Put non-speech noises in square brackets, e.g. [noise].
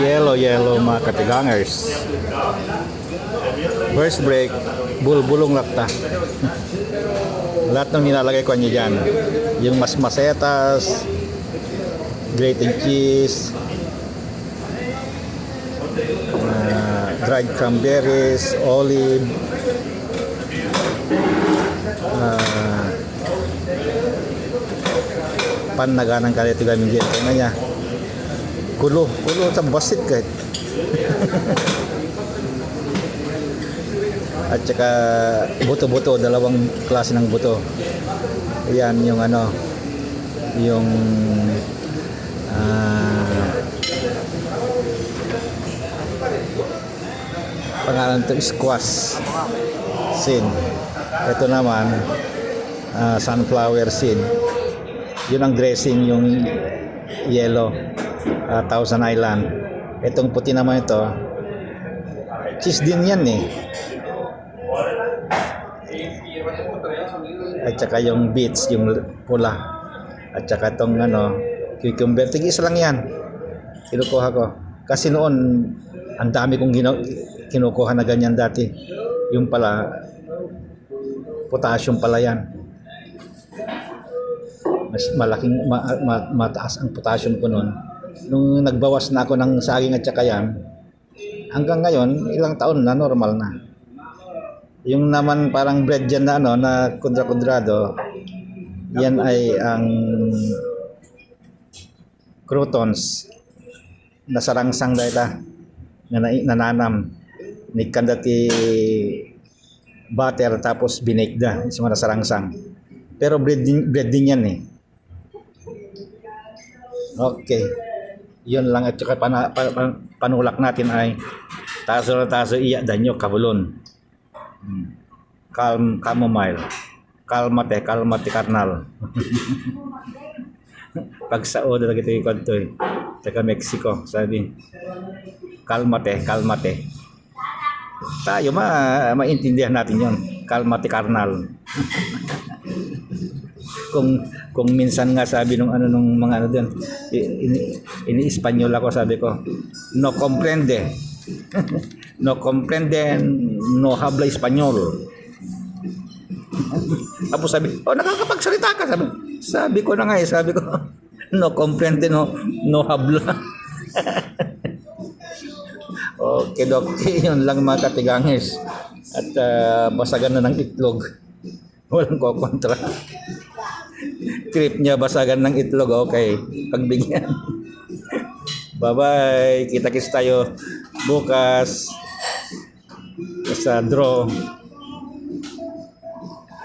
Yellow, yellow mga katigangers. First break, bulbulong lakta. [laughs] Lahat ng nilalagay ko niya dyan. Yung mas masetas, grated cheese, uh, dried cranberries, olive, uh, panaganang kalito gaming dito na niya. Kulo, kulo sa basit kahit. At saka buto-buto, dalawang klase ng buto. Yan yung ano, yung ah pangalan to squash sin. Ito naman ah, sunflower sin. Yun ang dressing yung yellow ah, Thousand Island. Itong puti naman ito cheese din yan eh. At saka yung beets, yung pula. At saka itong ano, cucumber. Tig isa lang yan. Kinukuha ko. Kasi noon, ang dami kong gino- kinukuha na ganyan dati. Yung pala, potassium pala yan. Mas malaking, ma- ma- mataas ang potassium ko noon. Nung nagbawas na ako ng saging at saka yan, hanggang ngayon, ilang taon na, normal na. Yung naman parang bread dyan na ano, na kudra-kudrado, yan ay ang croutons na sarangsang dahil ta, na na- nananam. Nikandati butter tapos binake da, sa mga sarangsang. Pero bread din, bread din yan eh. Okay. Yun lang at saka pana, pa- pa- panulak natin ay taso na taso iya danyo kabulon. Hmm. Calm chamomile. Kalmate, kalmate karnal. [laughs] Pag sa oda lagi ito yung to eh. Taga Mexico, sabi. Kalmate, kalmate. Tayo ma maintindihan natin yon. Kalmate karnal. [laughs] kung kung minsan nga sabi nung ano nung mga ano doon ini, ini Espanyol ako sabi ko no comprende. [laughs] No comprende no habla Espanyol. [laughs] Tapos sabi oh nakakapagsalita ka. Sabi sabi ko na nga eh sabi ko [laughs] no comprende no no habla. Okay okay yun lang mga katigangis. At ah, basagan na ng itlog. Walang kokontra trip niya basagan ng itlog okay. Pagbigyan. Bye bye kita kits tayo bukas. Sa draw